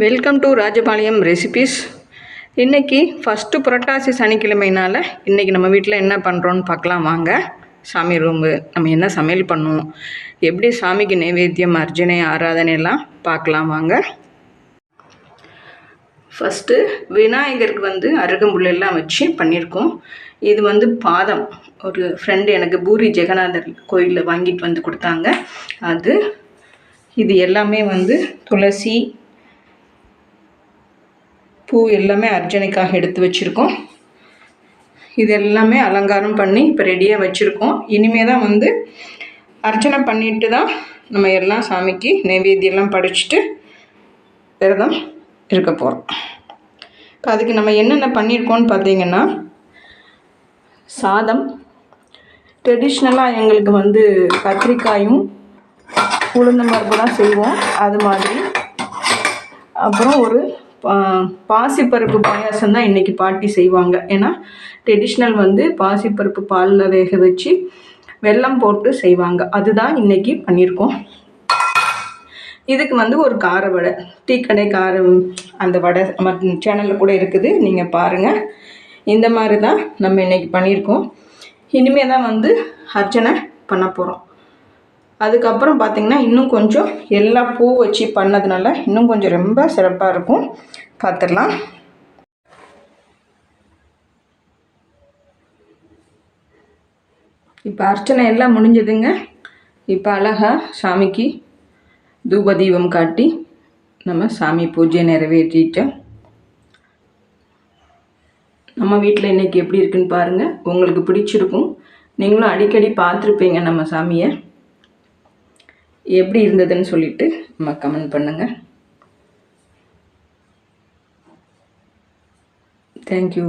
Welcome to Rajapalayam recipes இன்றைக்கி first Purattasi சனிக்கிழமைனால இன்றைக்கி நம்ம வீட்டில் என்ன பண்ணுறோன்னு பார்க்கலாம் வாங்க. சாமி ரூம்பு நம்ம என்ன சமையல் பண்ணுவோம்? எப்படி சாமிக்கு நைவேத்தியம் அர்ஜனை ஆராதனை எல்லாம் பார்க்கலாம் வாங்க. ஃபஸ்ட்டு விநாயகருக்கு வந்து அருகம்புல்லெல்லாம் வச்சு பண்ணியிருக்கோம். இது வந்து பாதம். ஒரு ஃப்ரெண்டு எனக்கு பூரி ஜெகநாதர் கோயிலில் வாங்கிட்டு வந்து கொடுத்தாங்க. அது இது எல்லாமே வந்து துளசி பூ எல்லாமே அர்ச்சனைக்காக எடுத்து வச்சுருக்கோம். இது எல்லாமே அலங்காரம் பண்ணி இப்போ ரெடியாக வச்சுருக்கோம். இனிமே தான் வந்து அர்ச்சனை பண்ணிட்டு தான் நம்ம எல்லாம் சாமிக்கு நைவேத்தியெல்லாம் படைச்சிட்டு விரதம் இருக்க போகிறோம் இப்போ அதுக்கு நம்ம என்னென்ன பண்ணியிருக்கோம்னு பார்த்தீங்கன்னா சாதம் ட்ரெடிஷ்னலாக எங்களுக்கு வந்து கத்திரிக்காயும் உளுந்தம்பருப்பு தான் செய்வோம். அது மாதிரி. அப்புறம் ஒரு பாசிப்பருப்பு பாயாசம் தான் இன்றைக்கி பாட்டி செய்வாங்க. ஏன்னா ட்ரெடிஷ்னல் வந்து பாசிப்பருப்பு பாலில் வேக வச்சு வெல்லம் போட்டு செய்வாங்க. அதுதான் இன்றைக்கி பண்ணியிருக்கோம். இதுக்கு வந்து ஒரு கார வடை. டீக்கடை காரம் அந்த வடை நம்ம சேனலில் கூட இருக்குது. நீங்கள் பாருங்கள் இந்த மாதிரி தான் நம்ம இன்றைக்கி பண்ணியிருக்கோம். இனிமேல் தான் வந்து அர்ச்சனை பண்ண போகிறோம் அதுக்கப்புறம் பார்த்திங்கன்னா இன்னும் கொஞ்சம் எல்லா பூ வச்சு பண்ணதுனால இன்னும் கொஞ்சம் ரொம்ப சிறப்பாக இருக்கும். பார்த்துடலாம் இப்போ அர்ச்சனை எல்லாம் முடிஞ்சதுங்க. இப்போ அழகாக சாமிக்கு தூப தீபம் காட்டி நம்ம சாமி பூஜையை நிறைவேற்றிட்டோம். நம்ம வீட்டில் இன்றைக்கி எப்படி இருக்குன்னு பாருங்கள் உங்களுக்கு பிடிச்சிருக்கும். நீங்களும் அடிக்கடி பார்த்துருப்பீங்க நம்ம சாமியை. எப்படி இருந்ததுன்னு சொல்லிட்டு நம்ம கமெண்ட் பண்ணுங்கள் தேங்க்யூ